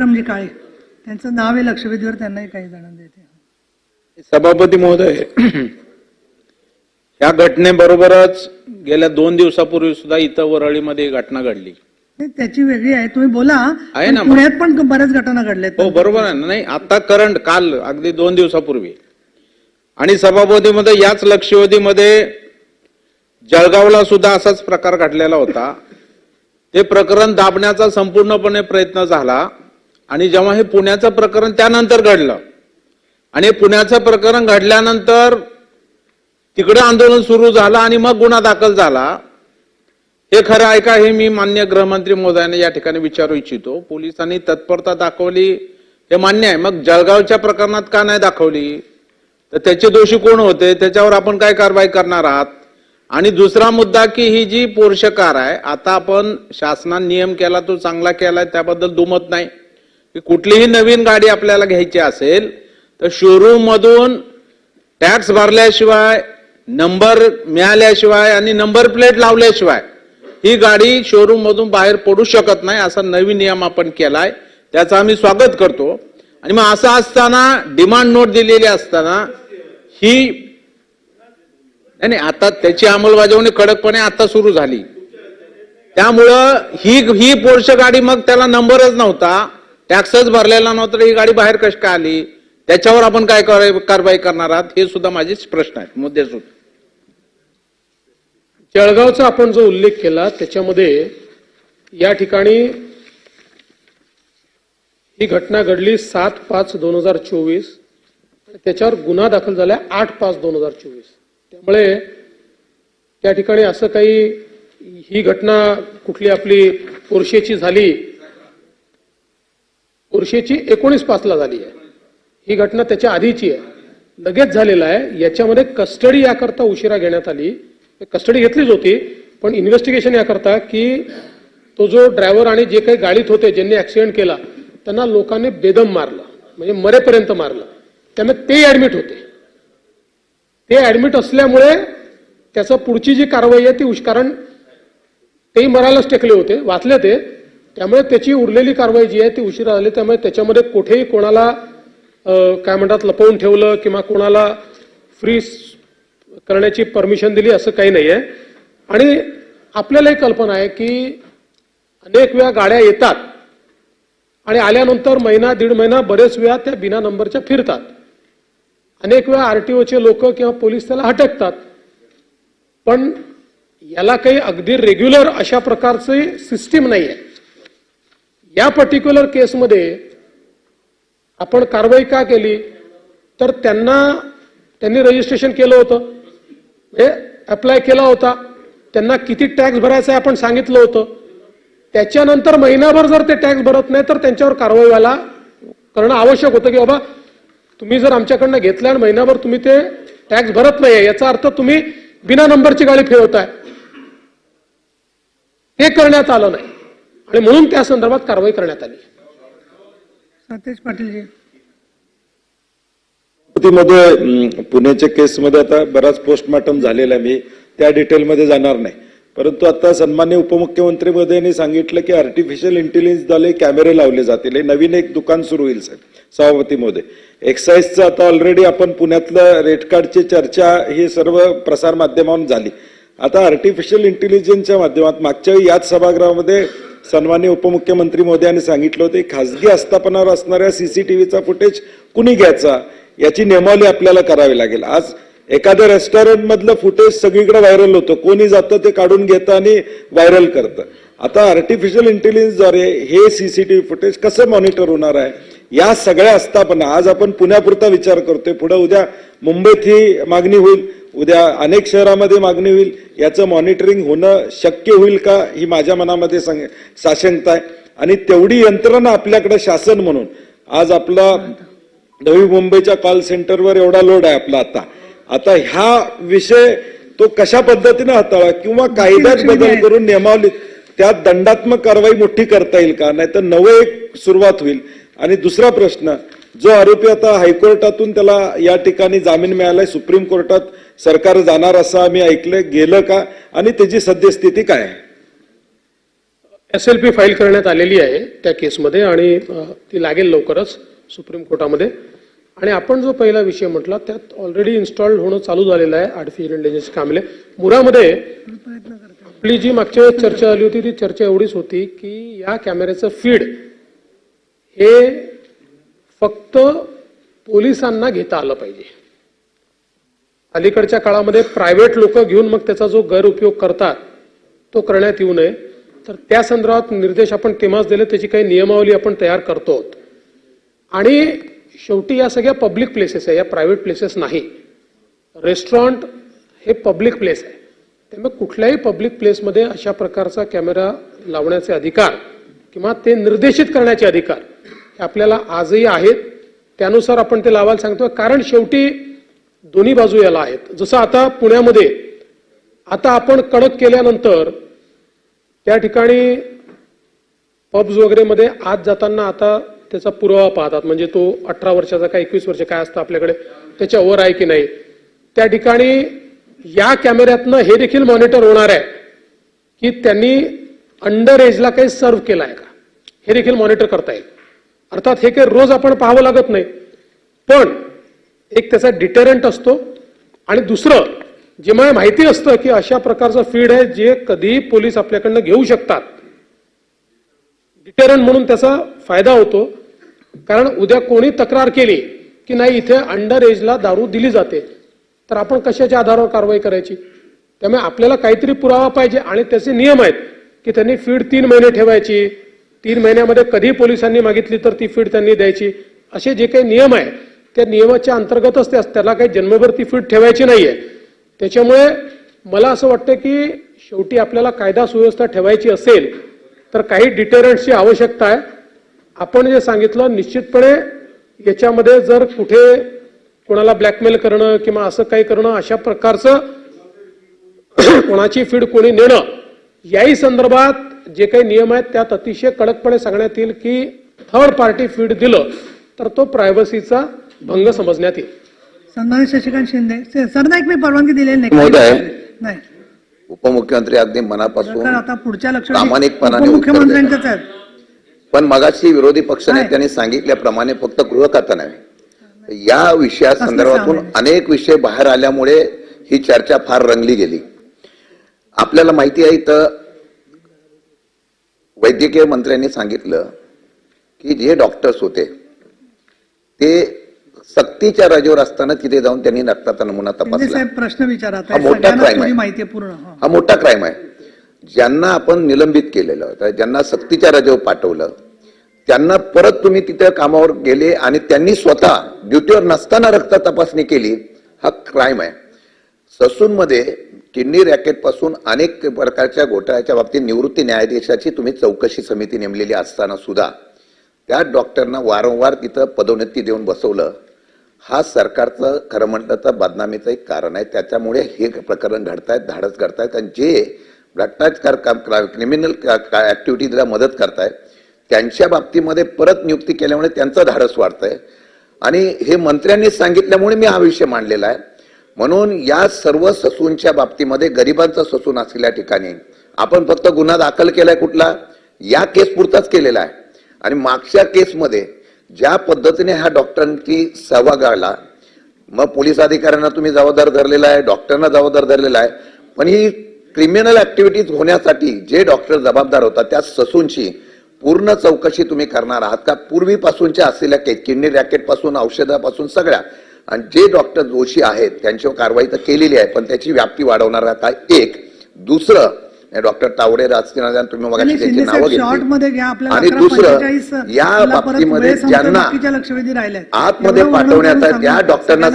विक्रमजी काळे त्यांचं नाव आहे लक्षवेधीवर त्यांनाही काही जणांना देते. सभापती महोदय या घटनेबरोबरच गेल्या दोन दिवसापूर्वी सुद्धा इथं वरळीमध्ये घटना घडली. त्याची वेगळी आहे. तुम्ही बोला. आहे पण ना. पुण्यात पण बऱ्याच घटना घडल्यात. हो बरोबर आहे ना. नाही आता करंट काल अगदी दोन दिवसापूर्वी. आणि सभापतीमध्ये याच लक्षवेधीमध्ये जळगावला सुद्धा असाच प्रकार घडलेला होता. ते प्रकरण दाबण्याचा संपूर्णपणे प्रयत्न झाला. आणि जेव्हा हे पुण्याचं प्रकरण त्यानंतर घडलं आणि हे पुण्याचं प्रकरण घडल्यानंतर तिकडे आंदोलन सुरू झालं आणि मग गुन्हा दाखल झाला. हे खरं आहे का हे मी मान्य गृहमंत्री मोदयांना या ठिकाणी विचारू इच्छितो. पोलिसांनी तत्परता दाखवली हे मान्य आहे. मग जळगावच्या प्रकरणात का नाही दाखवली? तर त्याचे दोषी कोण होते? त्याच्यावर आपण काय कारवाई करणार आहात? आणि दुसरा मुद्दा की ही जी पोर्षकार आहे आता आपण शासनाने नियम केला तो चांगला केलाय त्याबद्दल दुमत नाही. की कुठलीही नवीन गाडी आपल्याला घ्यायची असेल तर शोरूम मधून टॅक्स भरल्याशिवाय नंबर मिळाल्याशिवाय आणि नंबर प्लेट लावल्याशिवाय ही गाडी शोरूम मधून बाहेर पडू शकत नाही असा नवीन नियम आपण केलाय. त्याचं आम्ही स्वागत करतो. आणि मग असं असताना डिमांड नोट दिलेली असताना ही नाही नाही, आता त्याची अंमलबजावणी कडकपणे आता सुरू झाली. त्यामुळं ही ही पोर्श गाडी मग त्याला नंबरच नव्हता. टॅक्सच भरलेला नव्हता तर ही गाडी बाहेर कशी काय आली? त्याच्यावर आपण काय कारवाई करणार आहात? हे सुद्धा माझे प्रश्न आहेत मुद्दे सुद्धा. जळगावचा आपण जो उल्लेख केला त्याच्यामध्ये या ठिकाणी ही घटना घडली सात पाच दोन हजार चोवीस. त्याच्यावर गुन्हा दाखल झाला आठ पाच दोन हजार चोवीस. त्यामुळे त्या ठिकाणी असं काही ही घटना कुठली आपली पुरुषेची झाली पोर्शेची एकोणीस पाचला झाली आहे. ही घटना त्याच्या आधीची आहे. लगेच झालेला आहे. याच्यामध्ये कस्टडी याकरता उशिरा घेण्यात आली. कस्टडी घेतलीच होती पण इन्व्हेस्टिगेशन याकरता की तो जो ड्रायव्हर आणि जे काही गाडीत होते ज्यांनी ऍक्सिडेंट केला त्यांना लोकांनी बेदम मारलं. म्हणजे मरेपर्यंत मारलं. त्यामुळे ते ऍडमिट होते. ते ऍडमिट असल्यामुळे त्याचं पुढची जी कारवाई आहे ती उश कारण तेही मरायलाच टेकले होते वाचले ते. त्यामुळे त्याची उरलेली कारवाई जी आहे ती उशिरा झाली त्यामुळे त्याच्यामध्ये कुठेही कोणाला काय म्हणतात लपवून ठेवलं किंवा कोणाला फ्री करण्याची परमिशन दिली असं काही नाही आहे आणि आपल्यालाही कल्पना आहे की अनेक वेळा गाड्या येतात आणि आल्यानंतर महिना दीड महिना बरेच वेळा त्या बिना नंबरच्या फिरतात. अनेक वेळा आरटीओचे लोक किंवा पोलीस त्याला हटकतात पण याला काही अगदी रेग्युलर अशा प्रकारची सिस्टीम नाही आहे या पर्टिक्युलर केसमध्ये आपण कारवाई का केली? तर त्यांना त्यांनी रजिस्ट्रेशन केलं होतं. हे अप्लाय केला होता. त्यांना किती टॅक्स भरायचा आहे आपण सांगितलं होतं. त्याच्यानंतर महिनाभर जर ते टॅक्स भरत नाही तर त्यांच्यावर कारवाई व्हायला करणं आवश्यक होतं की बाबा तुम्ही जर आमच्याकडनं घेतलं आणि महिनाभर तुम्ही ते टॅक्स भरत नाही याचा अर्थ तुम्ही बिना नंबरची गाडी फिरवताय. हे करण्यात आलं नाही. आणि म्हणून त्या संदर्भात कारवाई करण्यात आली. सतेज पाटीलजी. मध्ये पुण्याच्या केसमध्ये आता बराच पोस्टमॉर्टम झालेला आहे मी. त्या डिटेलमध्ये जाणार नाही. परंतु आता सन्मान्य उपमुख्यमंत्री मोदयांनी सांगितलं की आर्टिफिशियल इंटेलिजन्सद्वारे कॅमेरे लावले जातील. हे नवीन एक दुकान सुरू होईल साहेब सभापती मोदय एक्साईजचं आता ऑलरेडी आपण पुण्यातलं रेट कार्डची चर्चा ही सर्व प्रसार माध्यमावरून झाली. आता आर्टिफिशियल इंटेलिजन्सच्या माध्यमात मागच्या वेळी याच सभागृहामध्ये सन्मान्य उपमुख्यमंत्री मोदयांनी सांगितलं होतं खासगी आस्थापनावर असणाऱ्या सी सी टी व्हीचा फुटेज कुणी घ्यायचा? याची नियमावली आपल्याला करावी लागेल. आज एखाद्या रेस्टॉरंटमधलं फुटेज सगळीकडे व्हायरल होतं. कोणी जातं ते काढून घेतं आणि व्हायरल करतं. आता आर्टिफिशियल इंटेलिजन्सद्वारे हे C C T V footage कसं मॉनिटर होणार आहे? या सगळ्या आस्थापना आज आपण पुण्यापुरता विचार करतोय. पुढे उद्या मुंबईत ही मागणी होईल. उद्या अनेक शहरामध्ये मागणी होईल. याचं मॉनिटरिंग होणं शक्य होईल का ही माझ्या मनामध्ये सांग- साशंकता आहे. आणि तेवढी यंत्रणा आपल्याकडे शासन म्हणून. आज आपला नवी मुंबईच्या कॉल सेंटरवर एवढा लोड आहे आपला आता. आता ह्या विषय तो कशा पद्धतीने हाताळा किंवा कायद्यात बदल करून नियमावलीत त्यात दंडात्मक कारवाई मोठी करता येईल का? नाही तर नवं एक सुरुवात होईल. आणि दुसरा प्रश्न जो आरोपी आता हायकोर्टातून त्याला या ठिकाणी जामीन मिळालाय सुप्रीम कोर्टात सरकार जाणार असं आम्ही ऐकलंय गेलं का? आणि त्याची सद्यस्थिती काय आहे? एस एल पी फाईल करण्यात आलेली आहे त्या केसमध्ये आणि ती लागेल लवकरच सुप्रीम कोर्टामध्ये. आणि आपण जो पहिला विषय म्हटला त्यात ऑलरेडी इन्स्टॉल होणं चालू झालेलं आहे आर्टिफिशियल इंटेलिजन्स कामले. मुरामध्ये आपली जी मागच्या वेळेस चर्चा झाली होती ती चर्चा एवढीच होती की या कॅमेऱ्याचं फीड हे फक्त पोलिसांना घेता आलं पाहिजे. अलीकडच्या काळामध्ये प्रायव्हेट लोक घेऊन मग त्याचा जो गैरउपयोग करतात तो करण्यात येऊ नये. तर त्या संदर्भात निर्देश आपण तेव्हाच दिले त्याची काही नियमावली आपण तयार करतो आहोत. आणि शेवटी या सगळ्या पब्लिक प्लेसेस आहे या प्रायव्हेट प्लेसेस नाही. रेस्टॉरंट हे पब्लिक प्लेस आहे. त्यामुळे कुठल्याही पब्लिक प्लेसमध्ये अशा प्रकारचा कॅमेरा लावण्याचे अधिकार किंवा ते निर्देशित करण्याचे अधिकार हे आपल्याला आजही आहेत. त्यानुसार आपण ते लावायला सांगतो कारण शेवटी दोन्ही बाजू याला आहेत. जसं आता पुण्यामध्ये आता आपण कडक केल्यानंतर त्या ठिकाणी पब्स वगैरेमध्ये आत जाताना आता त्याचा पुरावा पाहतात. म्हणजे तो अठरा वर्षाचा का एकवीस वर्ष काय असतं आपल्याकडे त्याच्या ओवर आहे की नाही. त्या ठिकाणी या कॅमेऱ्यातनं हे देखील मॉनिटर होणार आहे की त्यांनी अंडर एजला काही सर्व केलं आहे का? हे देखील मॉनिटर करता येईल अर्थात हे काही रोज आपण पाहावं लागत नाही. पण एक त्याचा डिटरंट असतो. आणि दुसरं जे मला माहिती असतं की अशा प्रकारचं फीड आहे जे कधीही पोलीस आपल्याकडनं घेऊ शकतात. डिटरंट म्हणून त्याचा फायदा होतो. कारण उद्या कोणी तक्रार केली की नाही इथे अंडर एजला दारू दिली जाते. तर आपण कशाच्या आधारावर कारवाई करायची? त्यामुळे आपल्याला काहीतरी पुरावा पाहिजे. आणि त्याचे नियम आहेत की त्यांनी फीड तीन महिने ठेवायची तीन महिन्यामध्ये कधी पोलिसांनी मागितली तर ती फीड त्यांनी द्यायची? असे जे काही नियम आहे त्या नियमाच्या अंतर्गतच त्या त्याला काही जन्मभर ती फीड ठेवायची नाही आहे त्याच्यामुळे मला असं वाटतं की शेवटी आपल्याला कायदा सुव्यवस्था ठेवायची असेल तर काही डिटेरंट्सची आवश्यकता आहे. आपण जे सांगितलं निश्चितपणे याच्यामध्ये जर कुठे कोणाला ब्लॅकमेल करणं किंवा असं काही करणं अशा प्रकारचं कोणाची फीड कोणी नेणं याही संदर्भात जे काही नियम आहेत त्यात अतिशय कडकपणे सांगण्यात येईल की थर्ड पार्टी फीड दिलं तर तो प्रायव्हसीचा भंग समजण्यात येईल. सन्मानित शशिकांत शिंदे सरनाईक मी परवानगी दिलेली नाही. उपमुख्यमंत्री अगदी मनापासून तर आता पुढच्या लक्ष प्रामाणिकपणाने आहेत पण मगाशी विरोधी पक्षनेत्यांनी सांगितल्याप्रमाणे फक्त गृह खातं नव्हे. या विषयासंदर्भातून सामान्य. अनेक विषय बाहेर आल्यामुळे ही चर्चा फार रंगली गेली. आपल्याला माहिती आहे तर वैद्यकीय मंत्र्यांनी सांगितलं की जे डॉक्टर्स होते ते सक्तीच्या रजेवर असताना तिथे जाऊन त्यांनी रक्ताचा नमुना तपासला प्रश्न विचारत हा मोठा थोडी आहे. हा. हा मोठा क्राईम आहे ज्यांना आपण निलंबित केलेलं होतं ज्यांना सक्तीच्या रजेवर पाठवलं त्यांना परत तुम्ही तिथे कामावर गेले आणि त्यांनी स्वतः ड्युटीवर नसताना रक्त तपासणी केली हा क्राईम आहे ससूनमध्ये किडनी रॅकेटपासून अनेक प्रकारच्या घोटाळ्याच्या बाबतीत निवृत्ती न्यायाधीशाची तुम्ही चौकशी समिती नेमलेली असताना सुद्धा त्या डॉक्टरना वारंवार तिथं पदोन्नती देऊन बसवलं. हा सरकारचं खरं म्हटलं तर बदनामीचं एक कारण आहे. त्याच्यामुळे हे प्रकरण घडतायत धाडस घडतायत कारण जे भ्रष्टाचार काम क्रिमिनल ऍक्टिव्हिटीला मदत करतायत त्यांच्या बाबतीमध्ये परत नियुक्ती केल्यामुळे त्यांचं धाडस वाढतंय. आणि हे मंत्र्यांनी सांगितल्यामुळे मी हा विषय मांडलेला आहे. म्हणून या सर्व ससूंच्या बाबतीमध्ये गरिबांचा ससून असलेल्या ठिकाणी आपण फक्त गुन्हा दाखल केलाय कुठला? या केस पुरताच केलेला आहे. आणि मागच्या केसमध्ये ज्या पद्धतीने ह्या डॉक्टरांची सहभाग आला मग पोलीस अधिकाऱ्यांना तुम्ही जबाबदार धरलेला आहे डॉक्टरांना जबाबदार धरलेला आहे. पण ही क्रिमिनल ऍक्टिव्हिटीज होण्यासाठी जे डॉक्टर जबाबदार होता त्या ससूंची पूर्ण चौकशी तुम्ही करणार आहात का? पूर्वीपासूनच्या असलेल्या केस किडनी रॅकेटपासून औषधापासून सगळ्या. आणि जे डॉक्टर दोषी आहेत त्यांच्यावर कारवाई तर केलेली आहे पण त्याची व्याप्ती वाढवणार आहात का एक दुसरं डॉक्टर तावडे राजकीय तुम्ही मग त्यांची नावं घेतली. आणि 11:45 दुसरं या बाबतीमध्ये ज्यांना आतमध्ये पाठवण्यात आहेत, या डॉक्टरांना